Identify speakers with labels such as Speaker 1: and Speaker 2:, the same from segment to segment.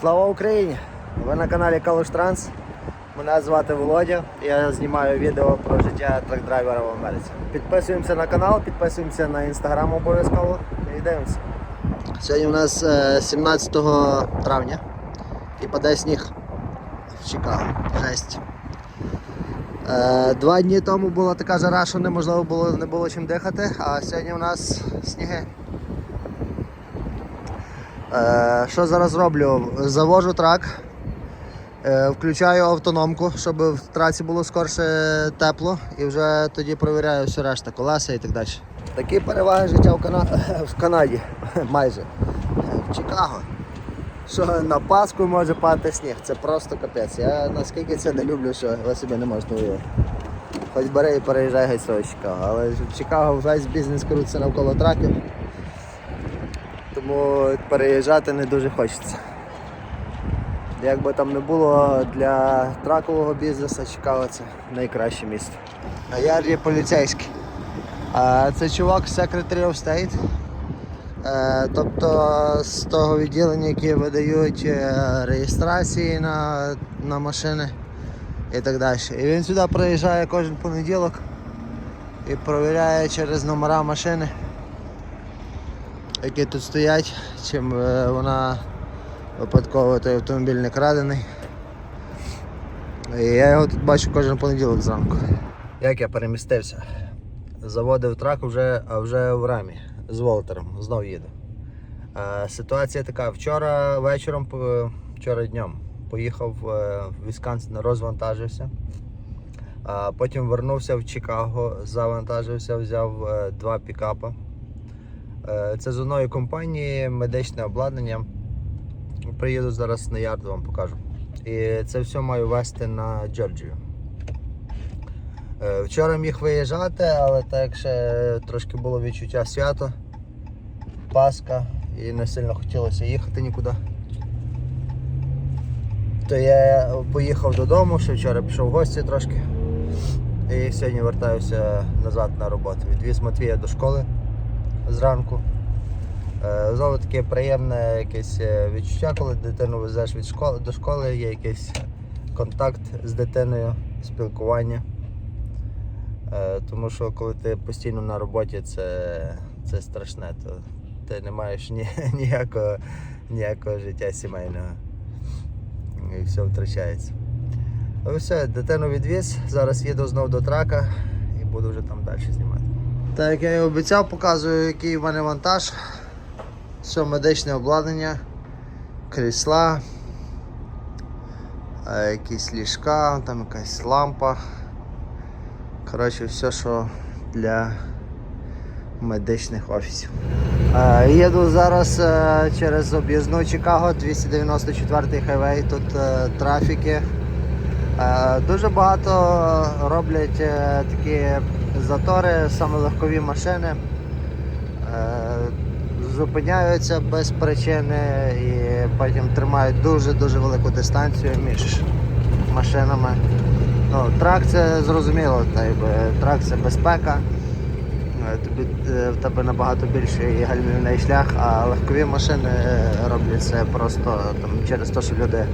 Speaker 1: Слава Україні! Ви на каналі Калуш Транс. Мене звати Володя. Я знімаю відео про життя трак-драйвера в Америці. Підписуємося на канал, підписуємося на інстаграм обов'язково і дивимося. Сьогодні у нас е, 17 травня і паде сніг в Чикаго. Жесть. Е, Два дні тому була така жара, що неможливо було не було чим дихати, а сьогодні у нас сніги. Е, Що зараз роблю? Завожу трак, е, включаю автономку, щоб в траці було скорше тепло і вже тоді провіряю все решта, колеса і так далі. Такі переваги життя в, Кана... в Канаді майже. В Чикаго. Що на Пасху може падати сніг, це просто капець. Я наскільки це не люблю, що ви собі не можете уявити. Хоч бери і переїжджай геть Чикаго. Але в Чикаго весь бізнес крутиться навколо траків. Тому переїжджати не дуже хочеться. Як би там не було для тракового бізнесу, Чикаго це найкраще місто. А я є поліцейський. А це чувак з Secretary of State. Е, Тобто з того відділення, які видають е, реєстрації на, на машини і так далі. І він сюди приїжджає кожен понеділок і провіряє через номера машини які тут стоять, чим е, вона випадково той автомобіль не крадений. І я його тут бачу кожен понеділок зранку. Як я перемістився? Заводив трак вже, вже в рамі з Волтером, знов їду. Е, Ситуація така, вчора вечором, вчора днем поїхав е, в Вісконсин, розвантажився. А потім вернувся в Чикаго, завантажився, взяв е, два пікапа. Е, Це з одної компанії, медичне обладнання. Приїду зараз на ярд, вам покажу. І це все маю вести на Джорджію. Е, Вчора міг виїжджати, але так ще трошки було відчуття свято, Пасха, і не сильно хотілося їхати нікуди. То я поїхав додому, ще вчора пішов в гості трошки. І сьогодні вертаюся назад на роботу. Відвіз Матвія до школи зранку. Е, Знову таке приємне якесь е, відчуття, коли дитину везеш від школи до школи, є якийсь контакт з дитиною, спілкування. Е, Тому що коли ти постійно на роботі, це, це страшне, то ти не маєш ні, ніякого, ніякого життя сімейного. І все втрачається. Ну все, дитину відвіз, зараз їду знову до трака і буду вже там далі знімати. Так як я і обіцяв, показую, який в мене вантаж. Все медичне обладнання, крісла, е, якісь ліжка, там якась лампа. Коротше, все, що для медичних офісів. Е, Їду зараз е, через об'їзну Чикаго, 294 хайвей, тут трафіки. Дуже багато роблять такі затори, саме легкові машини. Е, Зупиняються без причини і потім тримають дуже-дуже велику дистанцію між машинами. Ну, трак це зрозуміло, трак це безпека. Е, Тобі, е, в тебе набагато більший гальмівний шлях, а легкові машини роблять це просто там, через те, що люди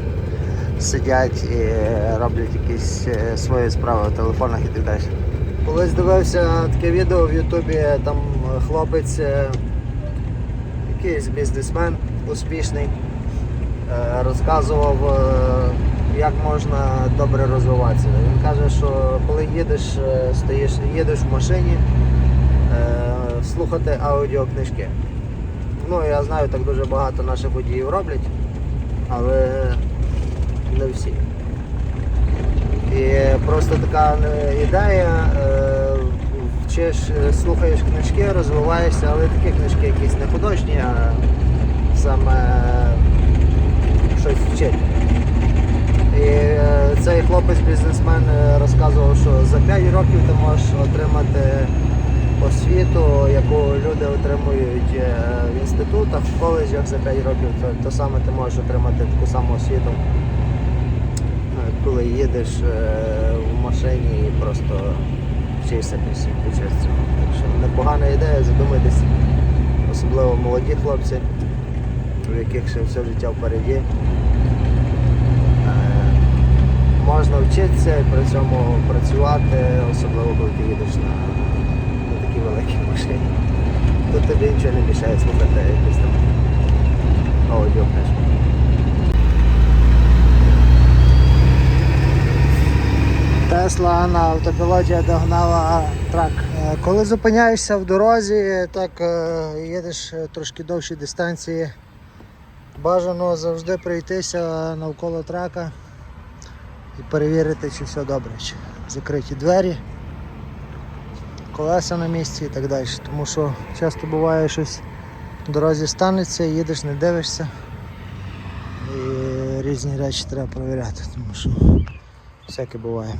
Speaker 1: сидять і роблять якісь свої справи в телефонах і так далі. Колись дивився таке відео в Ютубі, там е, хлопець, е, якийсь бізнесмен успішний, е, розказував, як можна добре розвиватися. Він каже, що коли їдеш, стоїш, їдеш в машині, слухати аудіокнижки. Ну, я знаю, так дуже багато наших водіїв роблять, але не всі. І просто така ідея, вчиш, е, слухаєш книжки, розвиваєшся, але такі книжки якісь не художні, а саме щось вчить. І е, цей хлопець-бізнесмен е, розказував, що за 5 років ти можеш отримати освіту, яку люди отримують е, в інститутах, в коледжах за 5 років, то, то саме ти можеш отримати таку саму освіту Е, коли їдеш е, в машині і просто навчишся пісні під цього. Так що непогана ідея, задумайтесь, особливо молоді хлопці, у яких ще все життя впереді. Е, можна вчитися і при цьому працювати, особливо коли ти їдеш на, на такій великій машині. То тобі нічого не мішає слухати якісь там аудіокнижки. Тесла на автопілоті догнала трак. Е, Коли зупиняєшся в дорозі, так е, їдеш е, трошки довші дистанції. Бажано завжди пройтися навколо трака і перевірити, чи все добре, чи закриті двері, колеса на місці і так далі. Тому що часто буває щось в дорозі станеться, їдеш, не дивишся. І різні речі треба перевіряти, тому що всяке буває.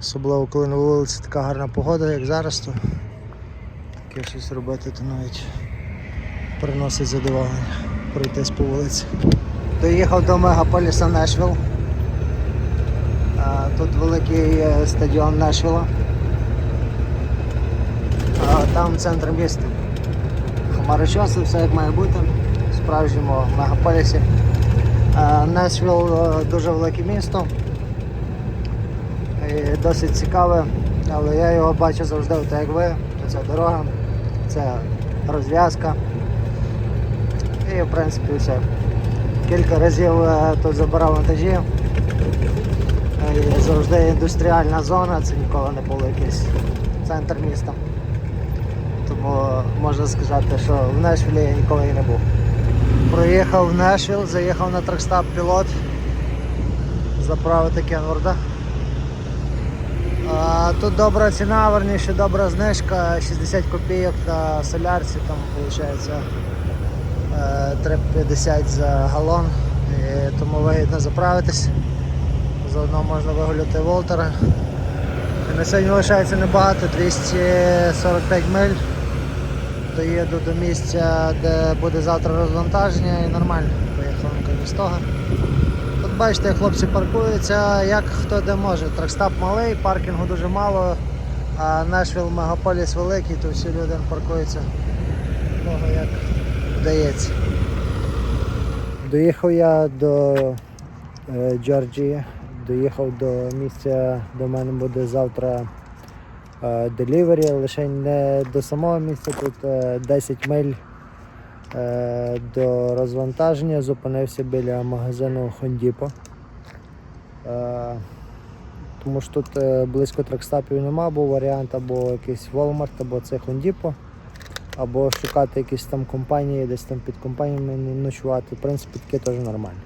Speaker 1: Особливо коли на вулиці така гарна погода, як зараз, то таке щось робити, то навіть приносить задоволення пройтись по вулиці. Доїхав до мегаполіса Нешвіл. Тут великий е, стадіон Нешвіла. Там центр міста. Хмарочоси, все як має бути в справжньому мегаполісі. Нешвіл е, дуже велике місто. Досить цікаве, але я його бачу завжди так як ви. Це дорога, це розв'язка. І в принципі все. Кілька разів е, тут забирав вантажі. Е, І завжди індустріальна зона, це ніколи не було якийсь центр міста. Тому можна сказати, що в Нешвілі я ніколи і не був. Проїхав в Нешвіл, заїхав на тракстап пілот заправити Кенворда. Тут добра ціна, верніше добра знижка, 60 копійок на солярці, там виходить е, 3,50 за галон, і тому вигідно заправитись. Заодно можна вигуляти Волтера. І на сьогодні лишається небагато, 245 миль. Доїду до місця, де буде завтра розвантаження і нормально. Поїхав на. Тут бачите, хлопці паркуються, як хто де може. Тракстап малий, паркінгу дуже мало, а Нешвіл мегаполіс великий, то всі люди паркуються того як вдається. Доїхав я до е, Джорджії, доїхав до місця, до мене буде завтра делівері, лише не до самого місця, тут е, 10 миль до розвантаження, зупинився біля магазину Хондіпо. Е, тому що тут е, близько тракстапів нема, був варіант або якийсь Walmart, або це Хондіпо, або шукати якісь там компанії, десь там під компаніями ночувати. В принципі, таке теж нормально.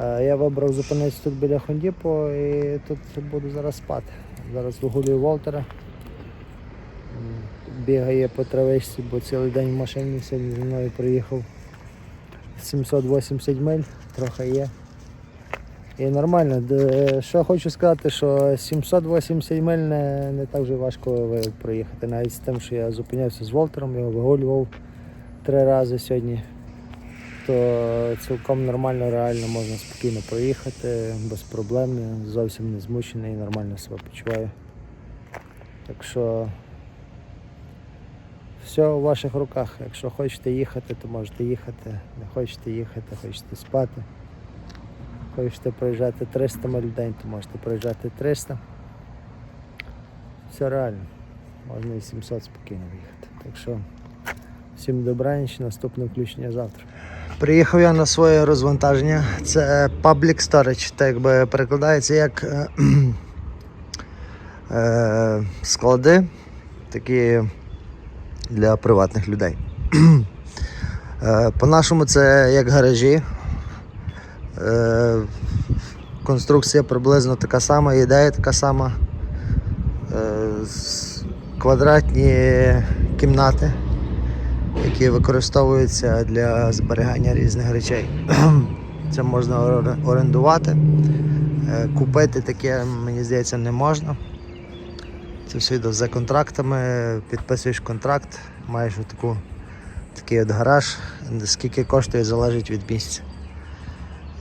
Speaker 1: Е, Я вибрав зупинитися тут біля Хондіпо і тут буду зараз спати. Зараз вигулюю Волтера. Бігає по травичці, бо цілий день в машині сьогодні зі мною приїхав 780 миль, трохи є. І нормально. Що хочу сказати, що 780 миль не, не так вже важко проїхати. Навіть з тим, що я зупинявся з Волтером, його вигулював три рази сьогодні, то цілком нормально, реально можна спокійно проїхати, без проблем, зовсім не змучений нормально себе почуваю. Так що все у ваших руках. Якщо хочете їхати, то можете їхати. Не хочете їхати, хочете спати. Хочете проїжджати 300 миль в день, то можете проїжджати 300. Все реально. Можна і 700 спокійно виїхати. Так що всім добраніч, наступне включення завтра. Приїхав я на своє розвантаження. Це Public Storage, так якби перекладається як е, е, склади, такі для приватних людей. Е, По-нашому це як гаражі. Е, Конструкція приблизно така сама, ідея така сама. Е, Квадратні кімнати, які використовуються для зберігання різних речей. Це можна орендувати. Купити таке, мені здається, не можна. Це все йде за контрактами, підписуєш контракт, маєш таку, такий от гараж, скільки коштує, залежить від місця.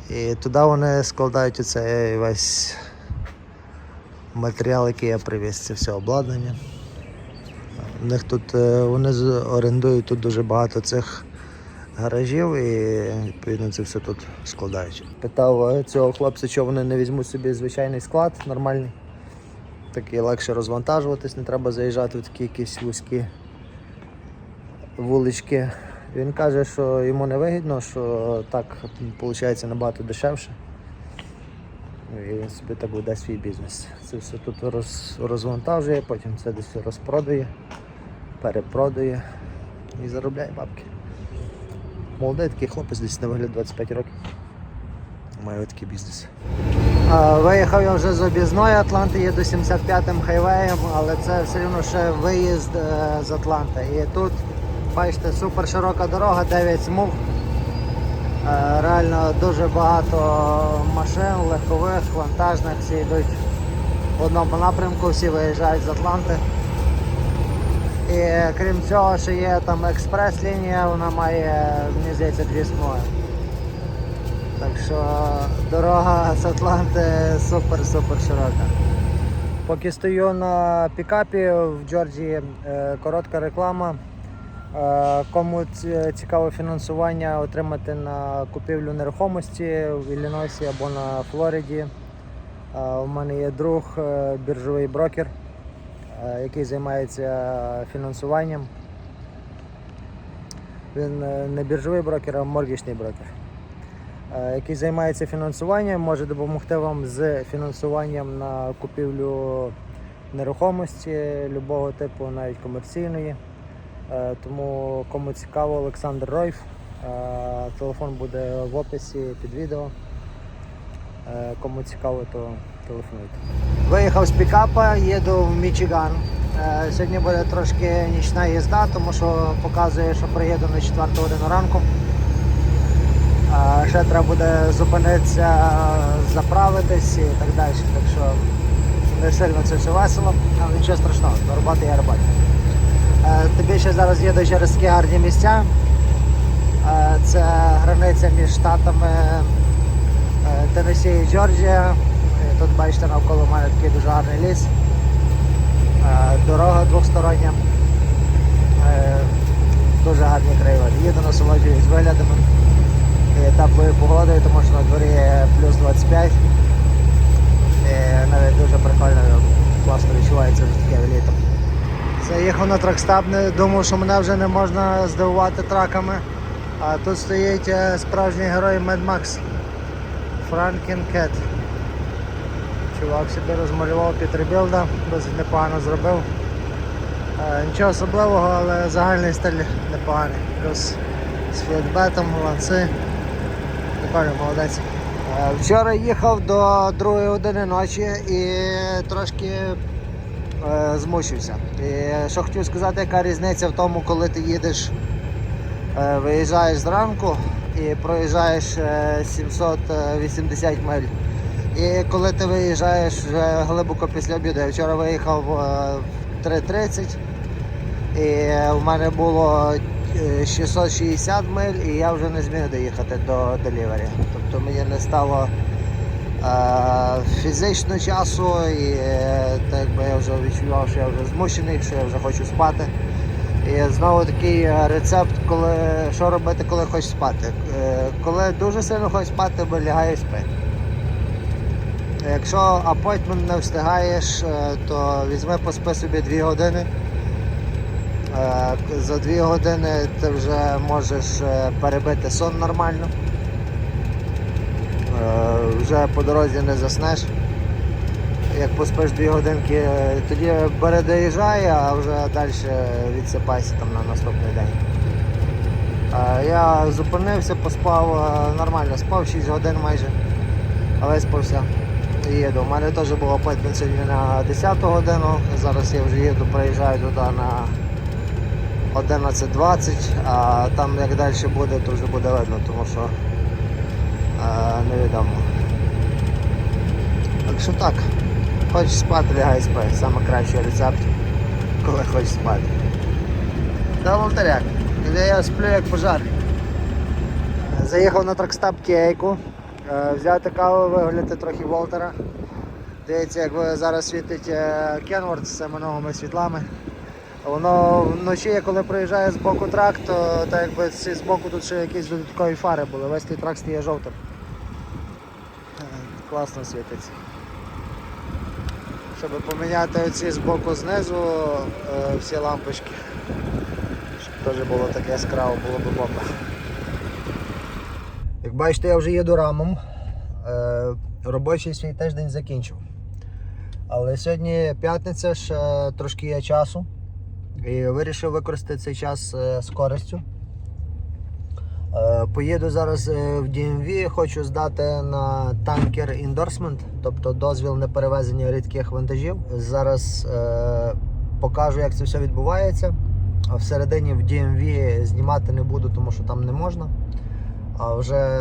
Speaker 1: І туди вони складають оцей весь матеріал, який я привіз, це все обладнання. У них тут е, вони орендують тут дуже багато цих гаражів і відповідно це все тут складають. Питав е, цього хлопця, що вони не візьмуть собі звичайний склад нормальний. Такий легше розвантажуватись, не треба заїжджати в такі якісь вузькі вулички. Він каже, що йому не вигідно, що так виходить набагато дешевше. І він собі так веде свій бізнес. Це все тут роз, розвантажує, потім це десь розпродає, перепродає і заробляє бабки. Молодий такий хлопець, десь на вигляд 25 років. Має такий бізнес. Виїхав я вже з об'їзної Атланти, їду 75-м хайвеєм, але це все одно ще виїзд е, з Атланти. І тут, бачите, супер широка дорога, 9 смуг. Е, Реально дуже багато машин, легкових, вантажних, всі йдуть в одному напрямку, всі виїжджають з Атланти. І крім цього, ще є там експрес-лінія, вона має, мені здається, дві смуги. Так що дорога з Атланти супер-супер широка. Поки стою на пікапі в Джорджії, е, коротка реклама. Е, Кому ці- цікаве фінансування отримати на купівлю нерухомості в Іллінойсі або на Флориді. е, У мене є друг, біржовий брокер, який займається фінансуванням. Він не біржовий брокер, а моргічний брокер, який займається фінансуванням, може допомогти вам з фінансуванням на купівлю нерухомості любого типу, навіть комерційної. Е, Тому кому цікаво, Олександр Ройф. Е, Телефон буде в описі під відео. Е, Кому цікаво, то телефонуйте. Виїхав з пікапа, їду в Мічиган. Е, Сьогодні буде трошки нічна їзда, тому що показує, що приїду на 4 годину ранку. Ще треба буде зупинитися, заправитись і так далі. Так що не сильно це все весело, але нічого страшного, до роботи я роботи. Е, Тобі ще зараз їду через такі гарні місця. Е, Це границя між штатами е, Теннессі і Джорджія. Тут бачите навколо мене такий дуже гарний ліс. Дорога двостороння. Дуже гарні краєвиди. Їду насолоджуюсь виглядами теплою погодою, тому що на дворі плюс 25. І навіть дуже прикольно, класно відчувається вже таке літо. Заїхав на тракстаб, не думав, що мене вже не можна здивувати траками. А тут стоїть е, справжній герой Mad Max. Франкен Кет. Чувак собі розмалював підребілда, досить непогано зробив. Е, Нічого особливого, але загальний стиль непоганий. Плюс з флетбетом, ланци. Прикольно, молодець. Е, Вчора їхав до 2 години ночі і трошки е, змучився. І що хотів сказати, яка різниця в тому, коли ти їдеш, е, виїжджаєш зранку і проїжджаєш е, 780 миль. І коли ти виїжджаєш вже глибоко після обіду, я вчора виїхав в 3.30 і в мене було 660 миль і я вже не зміг доїхати до делівері. Тобто мені не стало е, фізично часу і е, так якби я вже відчував, що я вже змучений, що я вже хочу спати. І знову такий е, рецепт, коли, що робити, коли хочеш спати. Коли дуже сильно хочеш спати, бо лягай спи. Якщо апойтмент не встигаєш, то візьми поспи собі 2 години. Е, За 2 години ти вже можеш е, перебити сон нормально. Е, Вже по дорозі не заснеш. Як поспиш 2 годинки, тоді передоїжджай, а вже далі відсипайся там на наступний день. Я зупинився, поспав, нормально спав 6 годин майже, але спався. Їду. У мене теж було сьогодні на 10 годину. Зараз я вже їду, приїжджаю туди на 11.20, а там як далі буде, то вже буде видно, тому що е, невідомо. Так що так, хочеш спати, лягай спи. Саме кращий рецепт, коли хочеш спати. Та волтаряк, де я сплю як пожар. Заїхав на тракстап кейку, е, взяти каву, вигляти трохи Волтера. Дивіться, як зараз світить е, Кенворд з семеновими світлами. Воно вночі, коли проїжджає з боку трак, то так якби з боку тут ще якісь додаткові фари були. Весь той трак стає жовтим. Е, Класно світиться. Щоб поміняти оці з боку знизу е, всі лампочки. Щоб теж було таке яскраво, було б бомба. Як бачите, я вже їду рамом. Е, робочий свій тиждень закінчив. Але сьогодні п'ятниця, ще трошки є часу. І вирішив використати цей час е, з користю. Е, Поїду зараз е, в DMV, хочу здати на танкер endorsement, тобто дозвіл на перевезення рідких вантажів. Зараз покажу, як це все відбувається. Всередині в DMV знімати не буду, тому що там не можна. А вже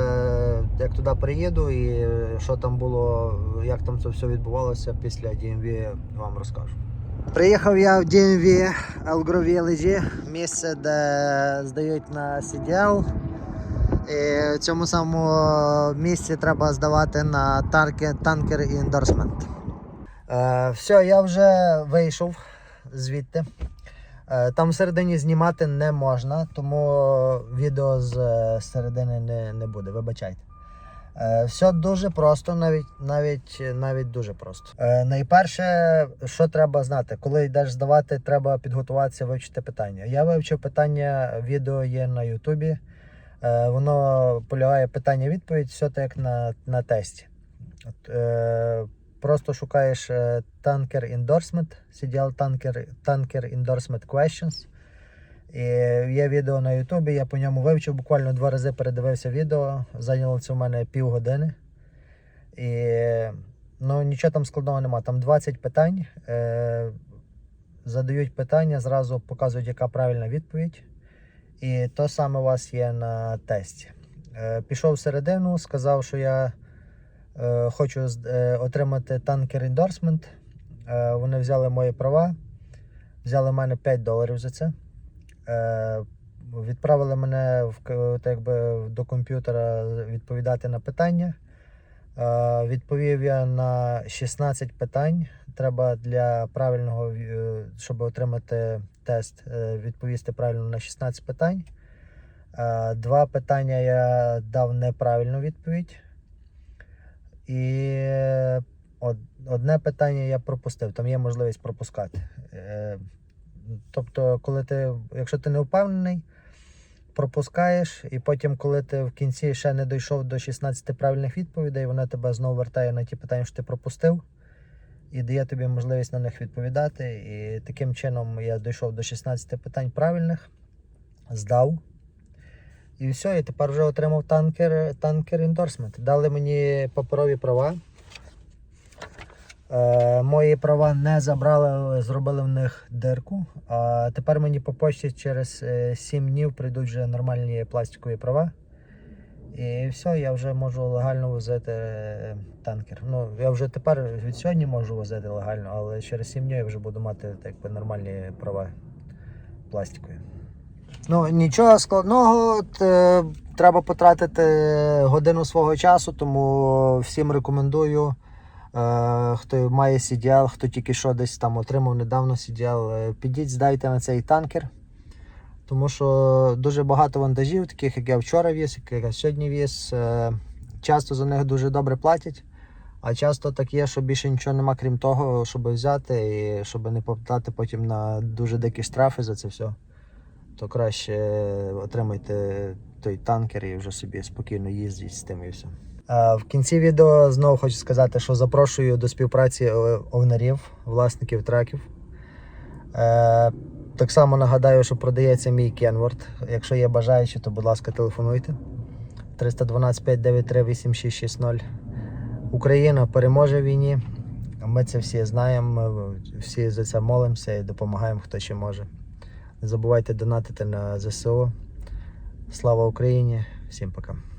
Speaker 1: як туди приїду і що там було, як там це все відбувалося після DMV, вам розкажу. Приїхав я в DMV Elgrove Village, місце, де здають на CDL. І в цьому самому місці треба здавати на танкер і ендорсмент. Е, все, я вже вийшов звідти. Е, Там всередині знімати не можна, тому відео з е, середини не, не буде, вибачайте. Е, Все дуже просто, навіть, навіть, навіть дуже просто. Е, Найперше, що треба знати, коли йдеш здавати, треба підготуватися, вивчити питання. Я вивчив питання, відео є на Ютубі. Е, Воно полягає питання-відповідь, все так як на, на тесті. От, е, Просто шукаєш Tanker Endorsement, CDL Tanker, Tanker Endorsement Questions. І є відео на Ютубі, я по ньому вивчив, буквально два рази передивився відео. Зайняло це в мене півгодини. І ну, нічого там складного нема. Там 20 питань. Е, задають питання, зразу показують, яка правильна відповідь. І то саме у вас є на тесті. Е, пішов всередину, сказав, що я е, хочу е, отримати танкер ендорсмент. Е, вони взяли мої права, взяли в мене 5 доларів за це. Е, відправили мене в, так якби, до комп'ютера відповідати на питання. Е, відповів я на 16 питань. Треба для правильного, е, щоб отримати тест, відповісти правильно на 16 питань. Два питання я дав неправильну відповідь. І одне питання я пропустив. Там є можливість пропускати. Тобто, коли ти, якщо ти не впевнений, пропускаєш, і потім, коли ти в кінці ще не дійшов до 16 правильних відповідей, вона тебе знову вертає на ті питання, що ти пропустив, і дає тобі можливість на них відповідати. І таким чином я дійшов до 16 питань правильних, здав. І все, і тепер вже отримав танкер, танкер ендорсмент. Дали мені паперові права. Е, мої права не забрали, зробили в них дирку. А тепер мені по почті через 7 днів прийдуть вже нормальні пластикові права. І все, я вже можу легально возити е, танкер. Ну, я вже тепер від сьогодні можу возити легально, але через 7 днів я вже буду мати так нормальні права пластикові. Ну, нічого складного, е, треба потратити годину свого часу, тому всім рекомендую. Е, хто має CDL, хто тільки що десь там отримав недавно CDL, е, підіть, здайте на цей танкер. Тому що дуже багато вантажів, таких як я вчора віз, як я сьогодні віз. е, Часто за них дуже добре платять. А часто так є, що більше нічого нема, крім того, щоб взяти і щоб не попадати потім на дуже дикі штрафи за це все. То краще отримайте той танкер і вже собі спокійно їздіть з тим і все. В кінці відео знову хочу сказати, що запрошую до співпраці овнарів, власників траків. Е, Так само нагадаю, що продається мій Kenworth. Якщо є бажаючі, то будь ласка, телефонуйте. 312 593 8660. Україна переможе в війні. Ми це всі знаємо, ми всі за це молимося і допомагаємо, хто ще може. Не забувайте донатити на ЗСУ. Слава Україні! Всім пока.